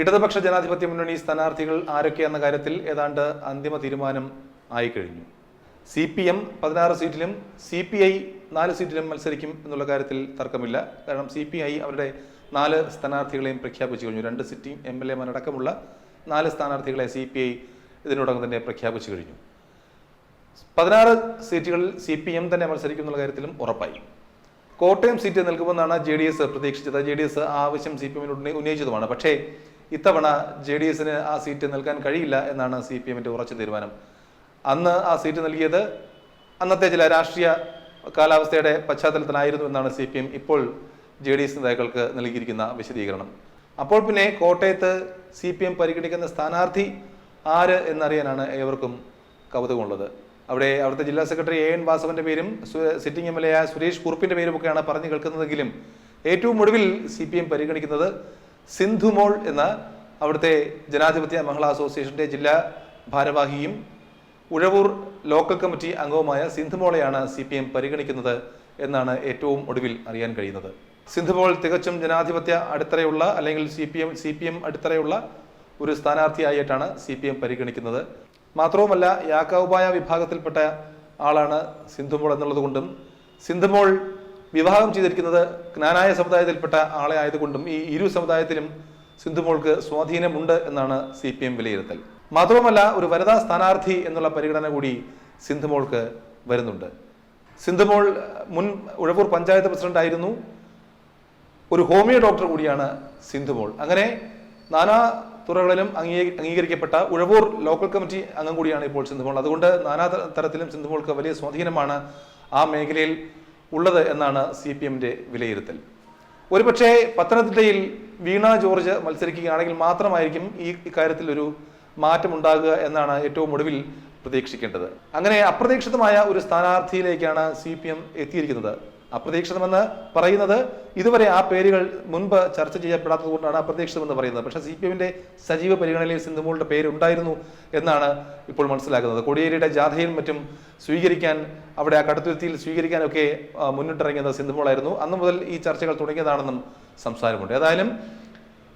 ഇടതുപക്ഷ ജനാധിപത്യ മുന്നണി സ്ഥാനാർത്ഥികൾ ആരൊക്കെയെന്ന കാര്യത്തിൽ ഏതാണ്ട് അന്തിമ തീരുമാനം ആയിക്കഴിഞ്ഞു. സി പി എം പതിനാറ് സീറ്റിലും സി പി ഐ നാല് സീറ്റിലും മത്സരിക്കും എന്നുള്ള കാര്യത്തിൽ തർക്കമില്ല. കാരണം സി പി ഐ അവരുടെ നാല് സ്ഥാനാർത്ഥികളെയും പ്രഖ്യാപിച്ചു കഴിഞ്ഞു. രണ്ട് സിറ്റിയും എം എൽ എമാരടക്കമുള്ള നാല് സ്ഥാനാർത്ഥികളെ സി പി ഐ ഇതിനോടകം തന്നെ പ്രഖ്യാപിച്ചു കഴിഞ്ഞു. പതിനാറ് സീറ്റുകളിൽ സി പി എം തന്നെ മത്സരിക്കും എന്നുള്ള കാര്യത്തിലും ഉറപ്പായി. കോട്ടയം സീറ്റ് നിൽക്കുമെന്നാണ് ജെ ഡി എസ് പ്രതീക്ഷിച്ചത്. ജെ ഡി എസ് ആവശ്യം സി പി എമ്മിനോട് ഉന്നയിച്ചതുമാണ്. പക്ഷേ ഇത്തവണ ജെ ഡി എസിന് ആ സീറ്റ് നൽകാൻ കഴിയില്ല എന്നാണ് സി പി എമ്മിന്റെ ഉറച്ച തീരുമാനം. അന്ന് ആ സീറ്റ് നൽകിയത് അന്നത്തെ ചില രാഷ്ട്രീയ കാലാവസ്ഥയുടെ പശ്ചാത്തലത്തിലായിരുന്നു എന്നാണ് സി പി എം ഇപ്പോൾ ജെ ഡി എസ് നേതാക്കൾക്ക് നൽകിയിരിക്കുന്ന വിശദീകരണം. അപ്പോൾ പിന്നെ കോട്ടയത്ത് സി പി എം പരിഗണിക്കുന്ന സ്ഥാനാർത്ഥി ആര് എന്നറിയാനാണ് ഏവർക്കും കൗതുകമുള്ളത്. അവിടെ അവിടുത്തെ ജില്ലാ സെക്രട്ടറി എ എൻ വാസവന്റെ പേരും sitting M L A Suresh കുറുപ്പിന്റെ പേരും ഒക്കെയാണ് പറഞ്ഞു കേൾക്കുന്നതെങ്കിലും ഏറ്റവും ഒടുവിൽ സി പി എം പരിഗണിക്കുന്നത് സിന്ധുമോൾ എന്ന അവിടുത്തെ ജനാധിപത്യ മഹിളാ അസോസിയേഷന്റെ ജില്ലാ ഭാരവാഹിയും ഉഴവൂർ ലോക്കൽ കമ്മിറ്റി അംഗവുമായ സിന്ധുമോളെയാണ് സി പി എം പരിഗണിക്കുന്നത് എന്നാണ് ഏറ്റവും ഒടുവിൽ അറിയാൻ കഴിയുന്നത്. സിന്ധുമോൾ തികച്ചും ജനാധിപത്യ അടിത്തറയുള്ള അല്ലെങ്കിൽ C P M C P M അടിത്തറയുള്ള ഒരു സ്ഥാനാർത്ഥിയായിട്ടാണ് സി പി എം പരിഗണിക്കുന്നത്. മാത്രവുമല്ല യാക്കൗബായ വിഭാഗത്തിൽപ്പെട്ട ആളാണ് സിന്ധുമോൾ എന്നുള്ളത് കൊണ്ടും സിന്ധുമോൾ വിവാഹം ചെയ്തിരിക്കുന്നത് ജ്ഞാനായ സമുദായത്തിൽപ്പെട്ട ആളെ ആയതുകൊണ്ടും ഈ ഇരു സമുദായത്തിലും സിന്ധുമോൾക്ക് സ്വാധീനമുണ്ട് എന്നാണ് സി പി എം വിലയിരുത്തൽ. മാത്രവുമല്ല ഒരു വനിതാ സ്ഥാനാർത്ഥി എന്നുള്ള പരിഗണന കൂടി സിന്ധുമോൾക്ക് വരുന്നുണ്ട്. സിന്ധുമോൾ മുൻ ഉഴവൂർ പഞ്ചായത്ത് പ്രസിഡന്റ് ആയിരുന്നു. ഒരു ഹോമിയോ ഡോക്ടർ കൂടിയാണ് സിന്ധുമോൾ. അങ്ങനെ നാനാ തുറകളിലും അംഗീകരി അംഗീകരിക്കപ്പെട്ട ഉഴവൂർ ലോക്കൽ കമ്മിറ്റി അംഗം കൂടിയാണ് ഇപ്പോൾ സിന്ധുമോൾ. അതുകൊണ്ട് നാനാ തരത്തിലും സിന്ധുമോൾക്ക് വലിയ സ്വാധീനമാണ് ആ മേഖലയിൽ ഉള്ളത് എന്നാണ് സി പി എമ്മിന്റെ വിലയിരുത്തൽ. ഒരുപക്ഷെ പത്തനംതിട്ടയിൽ വീണ ജോർജ് മത്സരിക്കുകയാണെങ്കിൽ മാത്രമായിരിക്കും ഈ ഇക്കാര്യത്തിൽ ഒരു മാറ്റം ഉണ്ടാകുക എന്നാണ് ഏറ്റവും ഒടുവിൽ പ്രതീക്ഷിക്കേണ്ടത്. അങ്ങനെ അപ്രതീക്ഷിതമായ ഒരു സ്ഥാനാർത്ഥിയിലേക്കാണ് സി പി എം എത്തിയിരിക്കുന്നത്. അപ്രതീക്ഷിതമെന്ന് പറയുന്നത് ഇതുവരെ ആ പേരുകൾ മുൻപ് ചർച്ച ചെയ്യപ്പെടാത്തത് കൊണ്ടാണ് അപ്രതീക്ഷിതമെന്ന് പറയുന്നത്. പക്ഷേ സി പി എമ്മിന്റെ സജീവ പരിഗണനയിൽ സിന്ധുമോളുടെ പേരുണ്ടായിരുന്നു എന്നാണ് ഇപ്പോൾ മനസ്സിലാക്കുന്നത് കോടിയേരിയുടെ ജാഥയും മറ്റും സ്വീകരിക്കാൻ അവിടെ ആ കടുത്തുരുത്തിയിൽ സ്വീകരിക്കാനൊക്കെ മുന്നിട്ടിറങ്ങിയത് സിന്ധുമോളായിരുന്നു. അന്ന് മുതൽ ഈ ചർച്ചകൾ തുടങ്ങിയതാണെന്നും സംസാരമുണ്ട്. ഏതായാലും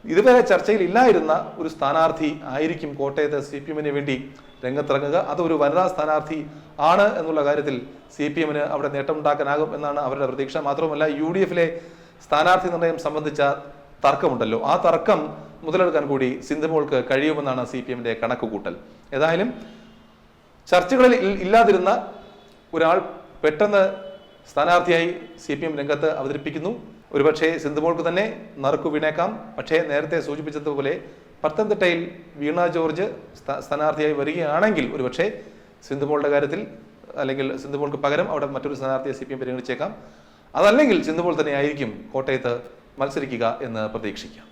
ഇതുവരെ ചർച്ചയിൽ ഇല്ലായിരുന്ന ഒരു സ്ഥാനാർത്ഥി ആയിരിക്കും കോട്ടയത്ത് സി പി എമ്മിന് വേണ്ടി രംഗത്തിറങ്ങുക. അതൊരു വനിതാ സ്ഥാനാർത്ഥി ആണ് എന്നുള്ള കാര്യത്തിൽ സി പി എമ്മിന് അവിടെ നേട്ടമുണ്ടാക്കാനാകും എന്നാണ് അവരുടെ പ്രതീക്ഷ. മാത്രമല്ല യു ഡി എഫിലെ സ്ഥാനാർത്ഥി നിർണയം സംബന്ധിച്ച തർക്കമുണ്ടല്ലോ. ആ തർക്കം മുതലെടുക്കാൻ കൂടി സിന്ധുമോൾക്ക് കഴിയുമെന്നാണ് സി പി എമ്മിന്റെ കണക്കുകൂട്ടൽ. ഏതായാലും ചർച്ചകളിൽ ഇല്ലാതിരുന്ന ഒരാൾ പെട്ടെന്ന് സ്ഥാനാർത്ഥിയായി സി പി എം രംഗത്ത് അവതരിപ്പിക്കുന്നു. ഒരുപക്ഷെ സിന്ധുമോൾക്ക് തന്നെ നറുക്കു വീണേക്കാം. പക്ഷേ നേരത്തെ സൂചിപ്പിച്ചതുപോലെ പത്തനംതിട്ടയിൽ വീണ ജോർജ് സ്ഥാ- സ്ഥാനാർത്ഥിയായി വരികയാണെങ്കിൽ ഒരുപക്ഷെ സിന്ധുമോളുടെ കാര്യത്തിൽ അല്ലെങ്കിൽ സിന്ധുമോൾക്ക് പകരം അവിടെ മറ്റൊരു സ്ഥാനാർത്ഥിയെ സി പി എം പരിഗണിച്ചേക്കാം. അതല്ലെങ്കിൽ സിന്ധുമോൾ തന്നെ ആയിരിക്കും കോട്ടയത്ത് മത്സരിക്കുക എന്ന് പ്രതീക്ഷിക്കാം.